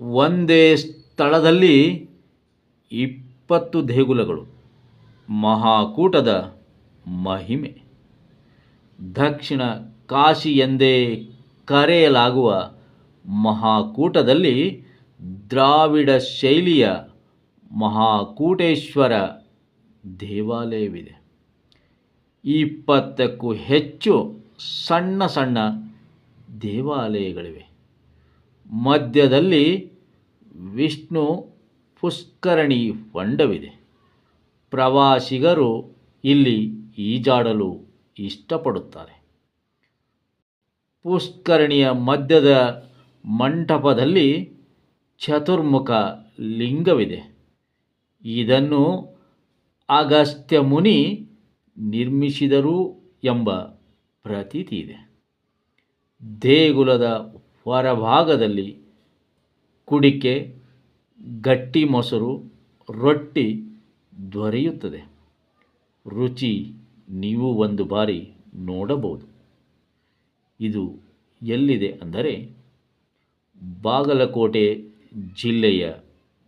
ಒಂದೇ ಸ್ಥಳದಲ್ಲಿ ಇಪ್ಪತ್ತು ದೇಗುಲಗಳು, ಮಹಾಕೂಟದ ಮಹಿಮೆ. ದಕ್ಷಿಣ ಕಾಶಿ ಎಂದೇ ಕರೆಯಲಾಗುವ ಮಹಾಕೂಟದಲ್ಲಿ ದ್ರಾವಿಡ ಶೈಲಿಯ ಮಹಾಕೂಟೇಶ್ವರ ದೇವಾಲಯವಿದೆ. ಇಪ್ಪತ್ತಕ್ಕೂ ಹೆಚ್ಚು ಸಣ್ಣ ಸಣ್ಣ ದೇವಾಲಯಗಳಿವೆ. ಮಧ್ಯದಲ್ಲಿ ವಿಷ್ಣು ಪುಷ್ಕರಣಿ ಹೊಂಡವಿದೆ. ಪ್ರವಾಸಿಗರು ಇಲ್ಲಿ ಈಜಾಡಲು ಇಷ್ಟಪಡುತ್ತಾರೆ. ಪುಷ್ಕರಣಿಯ ಮಧ್ಯದ ಮಂಟಪದಲ್ಲಿ ಚತುರ್ಮುಖ ಲಿಂಗವಿದೆ. ಇದನ್ನು ಅಗಸ್ತ್ಯ ಮುನಿ ನಿರ್ಮಿಸಿದರು ಎಂಬ ಪ್ರತೀತಿ ಇದೆ. ದೇಗುಲದ ಹೊರಭಾಗದಲ್ಲಿ ಕುಡಿಕೆ, ಗಟ್ಟಿ ಮೊಸರು, ರೊಟ್ಟಿ ದೊರೆಯುತ್ತದೆ. ರುಚಿ ನೀವು ಒಂದು ಬಾರಿ ನೋಡಬಹುದು. ಇದು ಎಲ್ಲಿದೆ ಅಂದರೆ ಬಾಗಲಕೋಟೆ ಜಿಲ್ಲೆಯ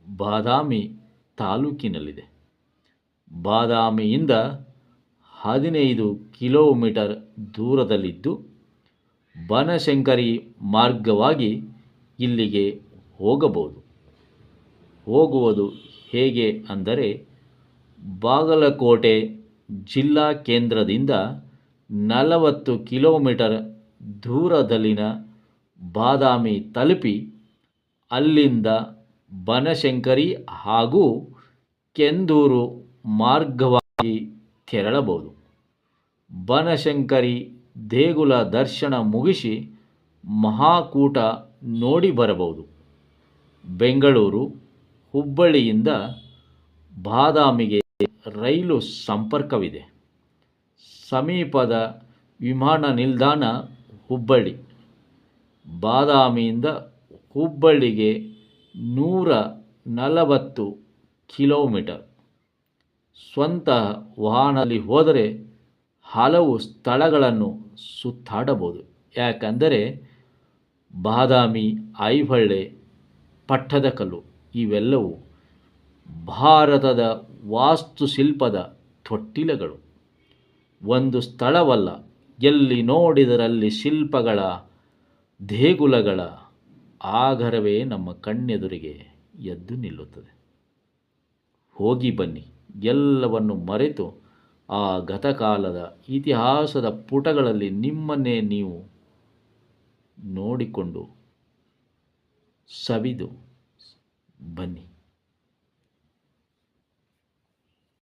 ಬಾದಾಮಿ ತಾಲೂಕಿನಲ್ಲಿದೆ. ಬಾದಾಮಿಯಿಂದ ಹದಿನೈದು ಕಿಲೋಮೀಟರ್ ದೂರದಲ್ಲಿದ್ದು ಬನಶಂಕರಿ ಮಾರ್ಗವಾಗಿ ಇಲ್ಲಿಗೆ ಹೋಗಬಹುದು. ಹೋಗುವುದು ಹೇಗೆ ಅಂದರೆ, ಬಾಗಲಕೋಟೆ ಜಿಲ್ಲಾ ಕೇಂದ್ರದಿಂದ ನಲವತ್ತು ಕಿಲೋಮೀಟರ್ ದೂರದಲ್ಲಿನ ಬಾದಾಮಿ ತಲುಪಿ ಅಲ್ಲಿಂದ ಬನಶಂಕರಿ ಹಾಗೂ ಕೆಂದೂರು ಮಾರ್ಗವಾಗಿ ತೆರಳಬಹುದು. ಬನಶಂಕರಿ ದೇಗುಲ ದರ್ಶನ ಮುಗಿಸಿ ಮಹಾಕೂಟ ನೋಡಿ ಬರಬಹುದು. ಬೆಂಗಳೂರು ಹುಬ್ಬಳ್ಳಿಯಿಂದ ಬಾದಾಮಿಗೆ ರೈಲು ಸಂಪರ್ಕವಿದೆ. ಸಮೀಪದ ವಿಮಾನ ನಿಲ್ದಾಣ ಹುಬ್ಬಳ್ಳಿ. ಬಾದಾಮಿಯಿಂದ ಹುಬ್ಬಳ್ಳಿಗೆ ನೂರ ನಲವತ್ತು ಕಿಲೋಮೀಟರ್. ಸ್ವಂತ ವಾಹನದಲ್ಲಿ ಹೋದರೆ ಹಲವು ಸ್ಥಳಗಳನ್ನು ಸುತ್ತಾಡಬಹುದು. ಯಾಕಂದರೆ ಬಾದಾಮಿ, ಐಹೊಳೆ ಪಟ್ಟದಕಲ್ಲು ಇವೆಲ್ಲವೂ ಭಾರತದ ವಾಸ್ತುಶಿಲ್ಪದ ತೊಟ್ಟಿಲಗಳು. ಒಂದು ಸ್ಥಳವಲ್ಲ, ಎಲ್ಲಿ ನೋಡಿದರಲ್ಲಿ ಶಿಲ್ಪಗಳ ದೇಗುಲಗಳ ಆಗರವೇ ನಮ್ಮ ಕಣ್ಣೆದುರಿಗೆ ಎದ್ದು ನಿಲ್ಲುತ್ತದೆ. ಹೋಗಿ ಬನ್ನಿ, ಎಲ್ಲವನ್ನು ಮರೆತು ಆ ಗತಕಾಲದ ಇತಿಹಾಸದ ಪುಟಗಳಲ್ಲಿ ನಿಮ್ಮನ್ನೇ ನೀವು ನೋಡಿಕೊಂಡು ಸವಿದು ಬನ್ನಿ.